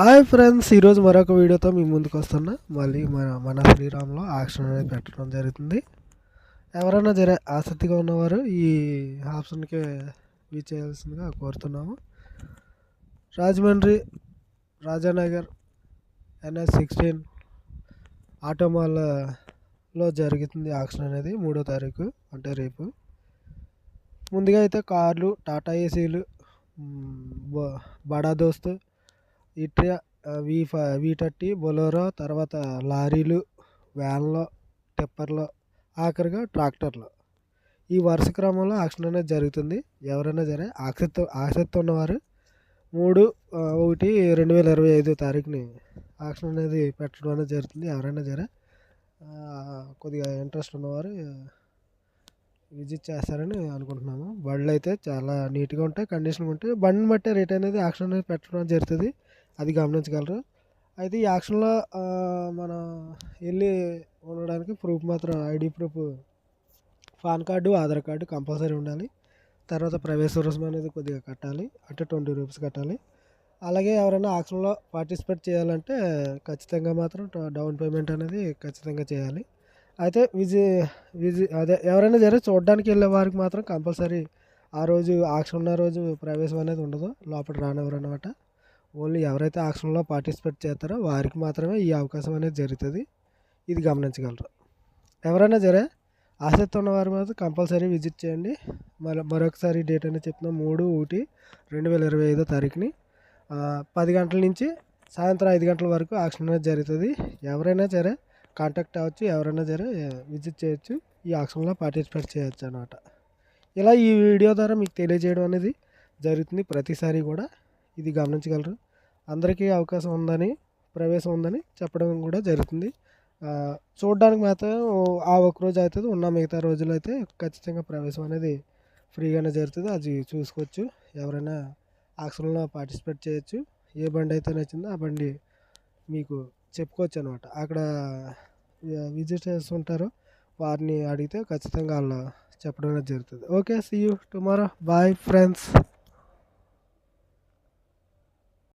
Hi friends ఈరోజు మరొక వీడియోతో మీ ముందుకు వస్తున్నా. మళ్ళీ మన మన శ్రీరామ్లో ఆక్షన్ అనేది పెట్టడం జరుగుతుంది. ఎవరైనా జర ఆసక్తిగా ఉన్నవారు ఈ ఆప్షన్కి వీచ్ చేయాల్సిందిగా కోరుతున్నాము. రాజమండ్రి రాజానగర్ ఎన్ఎస్ సిక్స్టీన్ ఆటోమాల్లో జరుగుతుంది ఆక్షన్ అనేది మూడో తారీఖు అంటే రేపు. ముందుగా అయితే కార్లు టాటా ఏసీలు బడా దోస్తు ఇట్రియా వి ఫ వి థర్టీ బొలోరో తర్వాత లారీలు వ్యాన్లు టిప్పర్లు ఆఖరిగా ట్రాక్టర్లు. ఈ వరుస క్రమంలో ఆక్షన్ అనేది జరుగుతుంది. ఎవరైనా సరే ఆసక్తి ఆసక్తి ఉన్నవారు మూడు ఒకటి రెండు వేల ఇరవై ఐదో తారీఖుని ఆక్షన్ అనేది పెట్టడం అనేది జరుగుతుంది. ఎవరైనా సరే కొద్దిగా ఇంట్రెస్ట్ ఉన్నవారు విజిట్ చేస్తారని అనుకుంటున్నాము. బండ్లు అయితే చాలా నీట్గా ఉంటాయి కండిషన్గా ఉంటాయి. బండిని బట్టే రేట్ అనేది ఆక్షన్ అనేది పెట్టడం జరుగుతుంది. అది గమనించగలరు. అయితే ఈ యాక్షన్లో మనం వెళ్ళి ఉండడానికి ప్రూఫ్ మాత్రం ID proof PAN card Aadhaar card compulsory ఉండాలి. తర్వాత ప్రవేశ రుసుము అనేది కొద్దిగా కట్టాలి. అంటే ట్వంటీ రూపీస్ కట్టాలి. అలాగే ఎవరైనా ఆక్షన్లో పార్టిసిపేట్ చేయాలంటే ఖచ్చితంగా మాత్రం డౌన్ పేమెంట్ అనేది ఖచ్చితంగా చేయాలి. అయితే విజి విజి అదే ఎవరైనా సరే చూడడానికి వెళ్ళే వారికి మాత్రం కంపల్సరీ ఆ రోజు ఆక్షన్ ఉన్న రోజు ప్రవేశం అనేది ఉండదు. లోపల రానివ్వరు అనమాట ఓన్లీ ఎవరైతే ఆక్షన్లో పార్టిసిపేట్ చేస్తారో వారికి మాత్రమే ఈ అవకాశం అనేది జరుగుతుంది. ఇది గమనించగలరు. ఎవరైనా సరే ఆసక్తి ఉన్నవారు మాత్రం కంపల్సరీ విజిట్ చేయండి. మళ్ళీ మరొకసారి డేట్ అనేది చెప్తున్నాం మూడు ఒకటి రెండు వేల ఇరవై ఐదో తారీఖుని. పది గంటల నుంచి సాయంత్రం ఐదు గంటల వరకు ఆక్షన్ అనేది జరుగుతుంది. ఎవరైనా సరే కాంటాక్ట్ అవ్వచ్చు ఎవరైనా సరే విజిట్ చేయొచ్చు ఈ ఆక్షన్లో పార్టిసిపేట్ చేయొచ్చు అనమాట ఇలా ఈ వీడియో ద్వారా మీకు తెలియజేయడం అనేది జరుగుతుంది ప్రతిసారి కూడా. ఇది గమనించగలరు. అందరికీ అవకాశం ఉందని ప్రవేశం ఉందని చెప్పడం కూడా జరుగుతుంది. చూడడానికి మాత్రం ఆ ఒక్క రోజు అవుతుంది ఉన్న మిగతా రోజులు అయితే ఖచ్చితంగా ప్రవేశం అనేది ఫ్రీగానే జరుగుతుంది. అది చూసుకోవచ్చు. ఎవరైనా ఆక్షన్లో పార్టిసిపేట్ చేయొచ్చు. ఏ బండి అయితే నచ్చిందో ఆ బండి మీకు చెప్పుకోవచ్చు అనమాట అక్కడ విజిటర్స్ ఉంటారో. వారిని అడిగితే ఖచ్చితంగా వాళ్ళు చెప్పడం అనేది జరుగుతుంది. Okay see you tomorrow bye friends